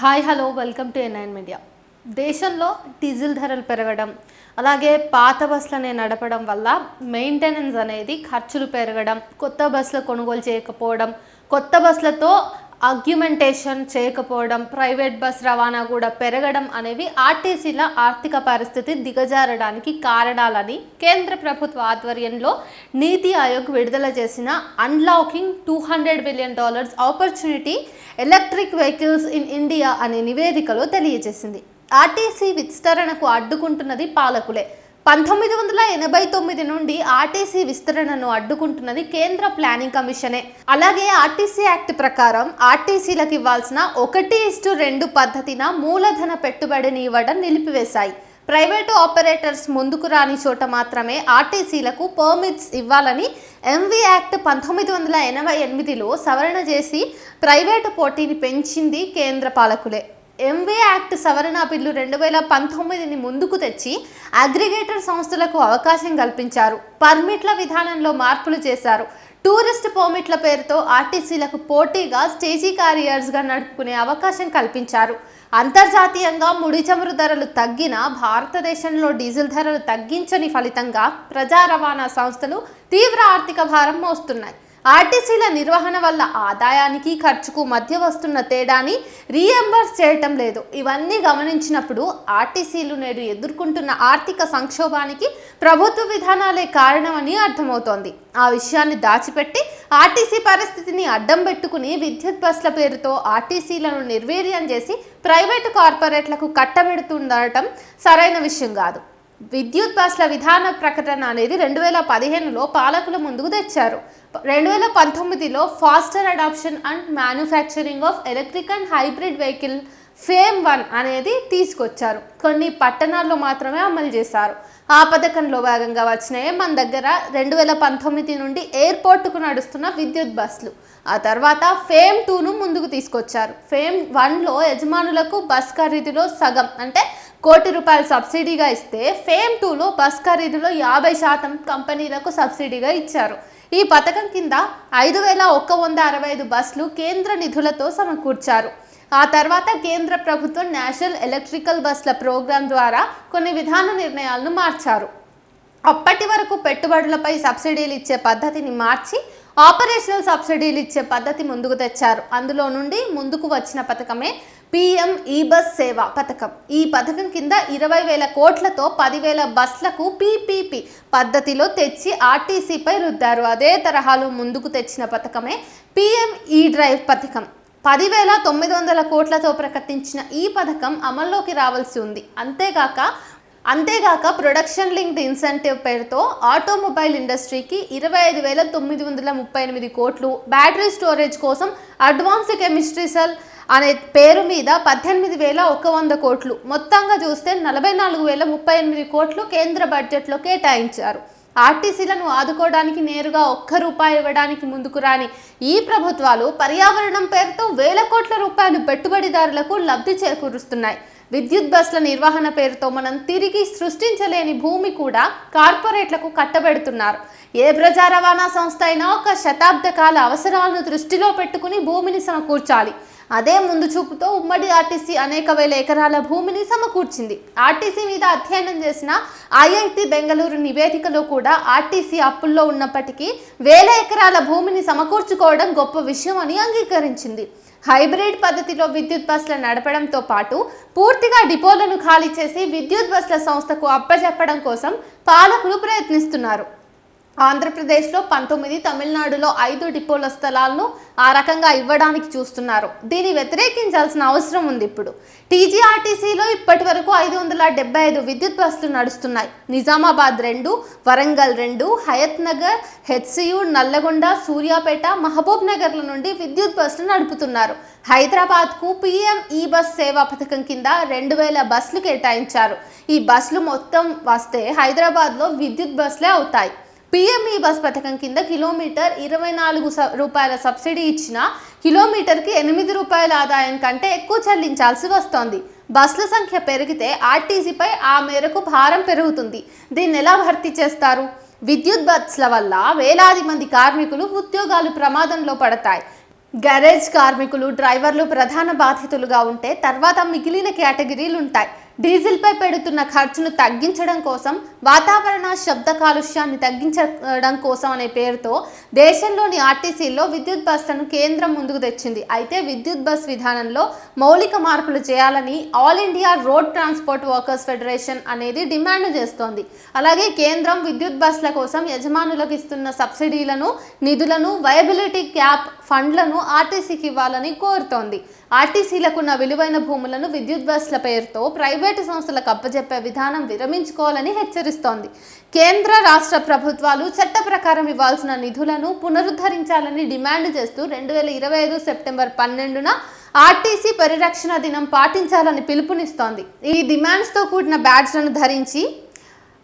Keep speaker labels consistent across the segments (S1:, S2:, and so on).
S1: Hi hello welcome to NIN media. దేశంలో diesel ధరలు పెరగడం అలాగే పాత బస్సులనే నడపడం వల్ల మెయింటెనెన్స్ అనేది ఖర్చులు పెరగడం కొత్త బస్సులు కొనుగోలు చేయకపోవడం కొత్త బస్సులతో అగ్యుమెంటేషన్ చేయకపోవడం ప్రైవేట్ బస్ రవాణా కూడా పెరగడం అనేవి ఆర్టీసీల ఆర్థిక పరిస్థితి దిగజారడానికి కారణాలని కేంద్ర ప్రభుత్వ ఆధ్వర్యంలో నీతి ఆయోగ్ విడుదల చేసిన unlocking two hundred billion dollars opportunity electric vehicles in India అనే నివేదికలో తెలియజేసింది. ఆర్టీసీ విస్తరణకు అడ్డుకుంటున్నది పాలకులే. పంతొమ్మిది వందల ఎనభై తొమ్మిది నుండి ఆర్టీసీ విస్తరణను అడ్డుకుంటున్నది కేంద్ర ప్లానింగ్ కమిషనే. అలాగే ఆర్టీసీ యాక్ట్ ప్రకారం ఆర్టీసీలకు ఇవ్వాల్సిన ఒకటి ఇస్టు రెండు పద్ధతిన మూలధన పెట్టుబడిని ఇవ్వడం నిలిపివేశాయి. ప్రైవేటు ఆపరేటర్స్ ముందుకు రాని చోట మాత్రమే ఆర్టీసీలకు పర్మిట్స్ ఇవ్వాలని ఎంవి యాక్ట్ పంతొమ్మిది వందల ఎనభై ఎనిమిదిలో సవరణ చేసి ప్రైవేటు పోటీని పెంచింది కేంద్ర పాలకులే. ఎంవే యాక్ట్ సవరణ బిల్లు రెండు వేల పంతొమ్మిదిని ముందుకు తెచ్చి అగ్రిగేటర్ సంస్థలకు అవకాశం కల్పించారు. పర్మిట్ల విధానంలో మార్పులు చేశారు. టూరిస్ట్ పర్మిట్ల పేరుతో ఆర్టీసీలకు పోటీగా స్టేజీ క్యారియర్స్గా నడుపుకునే అవకాశం కల్పించారు. అంతర్జాతీయంగా ముడి చమురు ధరలు తగ్గిన భారతదేశంలో డీజిల్ ధరలు తగ్గించని ఫలితంగా ప్రజా రవాణా సంస్థలు తీవ్ర ఆర్థిక భారం మోస్తున్నాయి. ఆర్టీసీల నిర్వహణ వల్ల ఆదాయానికి ఖర్చుకు మధ్య వస్తున్న తేడాని రీఎంబర్స్ చేయటం లేదు. ఇవన్నీ గమనించినప్పుడు ఆర్టీసీలు నేడు ఎదుర్కొంటున్న ఆర్థిక సంక్షోభానికి ప్రభుత్వ విధానాలే కారణమని అర్థమవుతోంది. ఆ విషయాన్ని దాచిపెట్టి ఆర్టీసీ పరిస్థితిని అడ్డం పెట్టుకుని విద్యుత్ బస్ల పేరుతో ఆర్టీసీలను నిర్వీర్యం చేసి ప్రైవేటు కార్పొరేట్లకు కట్టబెడుతుండటం సరైన విషయం కాదు. విద్యుత్ బస్ల విధాన ప్రకటన అనేది రెండు వేల పదిహేనులో పాలకుల ముందుకు తెచ్చారు. రెండు వేల పంతొమ్మిదిలో faster adoption and manufacturing of electric and hybrid vehicle FAME one అనేది తీసుకొచ్చారు. కొన్ని పట్టణాల్లో మాత్రమే అమలు చేశారు. ఆ పథకంలో భాగంగా వచ్చినాయి మన దగ్గర రెండు వేల పంతొమ్మిది నుండి ఎయిర్పోర్టుకు నడుస్తున్న విద్యుత్ బస్సులు ఆ తర్వాత ఫేమ్ టూను ముందుకు తీసుకొచ్చారు. ఫేమ్ వన్లో యజమానులకు బస్ ఖరీదులో సగం అంటే కోటి రూపాయలు సబ్సిడీగా ఇస్తే ఫేమ్ టూలో బస్ ఖరీదులో యాభై శాతం కంపెనీలకు సబ్సిడీగా ఇచ్చారు. ఈ పథకం కింద ఐదు వేల ఒక్క వంద అరవై ఐదు బస్సులు కేంద్ర నిధులతో సమకూర్చారు. ఆ తర్వాత కేంద్ర ప్రభుత్వం నేషనల్ ఎలక్ట్రికల్ బస్ల ప్రోగ్రాం ద్వారా కొన్ని విధాన నిర్ణయాలను మార్చారు. అప్పటి వరకు పెట్టుబడులపై సబ్సిడీలు ఇచ్చే పద్ధతిని మార్చి ఆపరేషనల్ సబ్సిడీలు ఇచ్చే పద్ధతి ముందుకు తెచ్చారు. అందులో నుండి ముందుకు వచ్చిన పథకమే పిఎం ఈ బస్ సేవ పథకం. ఈ పథకం కింద ఇరవై వేల కోట్లతో పదివేల బస్లకు పీపీపీ పద్ధతిలో తెచ్చి ఆర్టీసీపై రుద్దారు. అదే తరహాలో ముందుకు తెచ్చిన పథకమే పిఎం ఈ డ్రైవ్ పథకం. పదివేల తొమ్మిది వందల కోట్లతో ప్రకటించిన ఈ పథకం అమల్లోకి రావాల్సి ఉంది. అంతేగాక అంతేగాక ప్రొడక్షన్ లింక్డ్ ఇన్సెంటివ్ పేరుతో ఆటోమొబైల్ ఇండస్ట్రీకి ఇరవై ఐదు వేల తొమ్మిది వందల ముప్పై ఎనిమిది కోట్లు బ్యాటరీ స్టోరేజ్ కోసం అడ్వాన్స్డ్ కెమిస్ట్రీ సెల్ అనే పేరు మీద పద్దెనిమిది వేల ఒక వంద కోట్లు. మొత్తంగా చూస్తే నలభై నాలుగు వేల ముప్పై ఎనిమిది కోట్లు కేంద్ర బడ్జెట్లో కేటాయించారు. ఆర్టీసీలను ఆదుకోవడానికి నేరుగా ఒక్క రూపాయి ఇవ్వడానికి ముందుకు రాని ఈ ప్రభుత్వాలు పర్యావరణం పేరుతో వేల కోట్ల రూపాయలు పెట్టుబడిదారులకు లబ్ధి చేకూరుస్తున్నాయి. విద్యుత్ బస్ల నిర్వహణ పేరుతో మనం తిరిగి సృష్టించలేని భూమి కూడా కార్పొరేట్లకు కట్టబెడుతున్నారు. ఏ ప్రజా రవాణా సంస్థ అయినా ఒక శతాబ్ద కాల అవసరాలను దృష్టిలో పెట్టుకుని భూమిని సమకూర్చాలి. అదే ముందు చూపుతో ఉమ్మడి ఆర్టీసీ అనేక వేల ఎకరాల భూమిని సమకూర్చింది. ఆర్టీసీ మీద అధ్యయనం చేసిన ఐఐటి బెంగళూరు నివేదికలో కూడా ఆర్టీసీ అప్పుల్లో ఉన్నప్పటికీ వేల ఎకరాల భూమిని సమకూర్చుకోవడం గొప్ప విషయం అని అంగీకరించింది. హైబ్రిడ్ పద్ధతిలో విద్యుత్ బస్సులు నడపడంతో పాటు పూర్తిగా డిపోలను ఖాళీ చేసి విద్యుత్ బస్సుల సంస్థకు అప్పచెప్పడం కోసం పాలకులు ప్రయత్నిస్తున్నారు. ఆంధ్రప్రదేశ్లో పంతొమ్మిది తమిళనాడులో ఐదు డిపోల స్థలాలను ఆ రకంగా ఇవ్వడానికి చూస్తున్నారు. దీన్ని వ్యతిరేకించాల్సిన అవసరం ఉంది ఇప్పుడు. టీజీఆర్టీసీలో ఇప్పటి వరకు ఐదు వందల డెబ్బై ఐదు విద్యుత్ బస్సులు నడుస్తున్నాయి. నిజామాబాద్ రెండు వరంగల్ రెండు హయత్ నగర్ హెచ్సియు నల్లగొండ సూర్యాపేట మహబూబ్ నగర్ల నుండి విద్యుత్ బస్సులు నడుపుతున్నారు. హైదరాబాద్కు పీఎం ఈ బస్ సేవా పథకం కింద రెండు వేల బస్సులు కేటాయించారు. ఈ బస్సులు మొత్తం వస్తే హైదరాబాద్లో విద్యుత్ బస్సులే అవుతాయి. పిఎంఈ బస్ పథకం కింద కిలోమీటర్ ఇరవై నాలుగు స- రూపాయల సబ్సిడీ ఇచ్చిన కిలోమీటర్కి ఎనిమిది రూపాయల ఆదాయం కంటే ఎక్కువ చెల్లించాల్సి వస్తోంది. బస్సుల సంఖ్య పెరిగితే ఆర్టీసీపై ఆ మేరకు భారం పెరుగుతుంది. దీన్ని ఎలా భర్తీ చేస్తారు? విద్యుత్ బస్ల వల్ల వేలాది మంది కార్మికులు ఉద్యోగాలు ప్రమాదంలో పడతాయి. గ్యారేజ్ కార్మికులు డ్రైవర్లు ప్రధాన బాధితులుగా ఉంటే తర్వాత మిగిలిన కేటగిరీలు ఉంటాయి డీజిల్పై పెడుతున్న ఖర్చును తగ్గించడం కోసం వాతావరణ శబ్ద కాలుష్యాన్ని తగ్గించడం కోసం అనే పేరుతో దేశంలోని ఆర్టీసీల్లో విద్యుత్ బస్సులను కేంద్రం ముందుకు తెచ్చింది. అయితే విద్యుత్ బస్ విధానంలో మౌలిక మార్పులు చేయాలని all India road transport workers federation అనేది డిమాండ్ చేస్తోంది. అలాగే కేంద్రం విద్యుత్ బస్సుల కోసం యజమానులకు ఇస్తున్న సబ్సిడీలను నిధులను వయబిలిటీ క్యాప్ ఫండ్లను ఆర్టీసీకి ఇవ్వాలని కోరుతోంది. ఆర్టీసీలకున్న విలువైన భూములను విద్యుత్ బస్సుల పేరుతో ప్రైవేట్ ప్రైవేటు సంస్థలకు అప్పజెప్పే విధానం విరమించుకోవాలని హెచ్చరిస్తోంది. కేంద్ర రాష్ట్ర ప్రభుత్వాలు చట్ట ప్రకారం ఇవ్వాల్సిన నిధులను పునరుద్ధరించాలని డిమాండ్ చేస్తూ రెండు వేల ఇరవై ఐదు సెప్టెంబర్ పన్నెండున ఆర్టీసీ పరిరక్షణ దినం పాటించాలని పిలుపునిస్తోంది. ఈ డిమాండ్స్తో కూడిన బ్యాడ్జ్లను ధరించి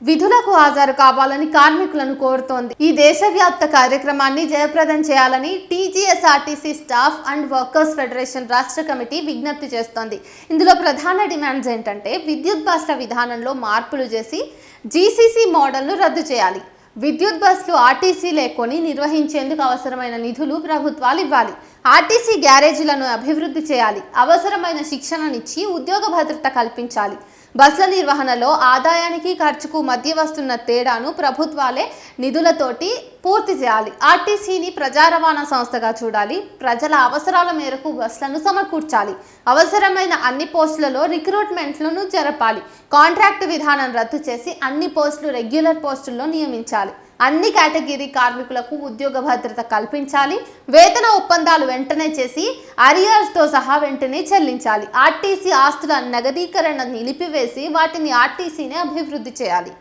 S1: విధులకు హాజరు కావాలని కార్మికులను కోరుతోంది. ఈ దేశవ్యాప్త కార్యక్రమాన్ని జయప్రదం చేయాలని TGSRTC staff and workers federation రాష్ట్ర కమిటీ విజ్ఞప్తి చేస్తోంది. ఇందులో ప్రధాన డిమాండ్స్ ఏంటంటే విద్యుత్ బస్ల విధానంలో మార్పులు చేసి జీసీసీ మోడల్ను రద్దు చేయాలి. విద్యుత్ బస్సులు ఆర్టీసీ లేకొని నిర్వహించేందుకు అవసరమైన నిధులు ప్రభుత్వాలు ఇవ్వాలి. ఆర్టీసీ గ్యారేజీలను అభివృద్ధి చేయాలి. అవసరమైన శిక్షణనిచ్చి ఉద్యోగ భద్రత కల్పించాలి. బస్సుల నిర్వహణలో ఆదాయానికి ఖర్చుకు మధ్య వస్తున్న తేడాను ప్రభుత్వాలే నిధులతోటి పూర్తి చేయాలి. ఆర్టీసీని ప్రజా రవాణా సంస్థగా చూడాలి. ప్రజల అవసరాల మేరకు బస్సులను సమకూర్చాలి. అవసరమైన అన్ని పోస్టులలో రిక్రూట్మెంట్లను జరపాలి. కాంట్రాక్ట్ విధానం రద్దు చేసి అన్ని పోస్టులు రెగ్యులర్ పోస్టుల్లో నియమించాలి. అన్ని కేటగిరీ కార్మికులకు ఉద్యోగ భద్రత కల్పించాలి. వేతన ఒప్పందాలు వెంటనే చేసి అరియార్స్తో సహా వెంటనే చెల్లించాలి. ఆర్టీసీ ఆస్తుల నగదీకరణ నిలిపివేసి వాటిని ఆర్టీసీనే అభివృద్ధి చేయాలి.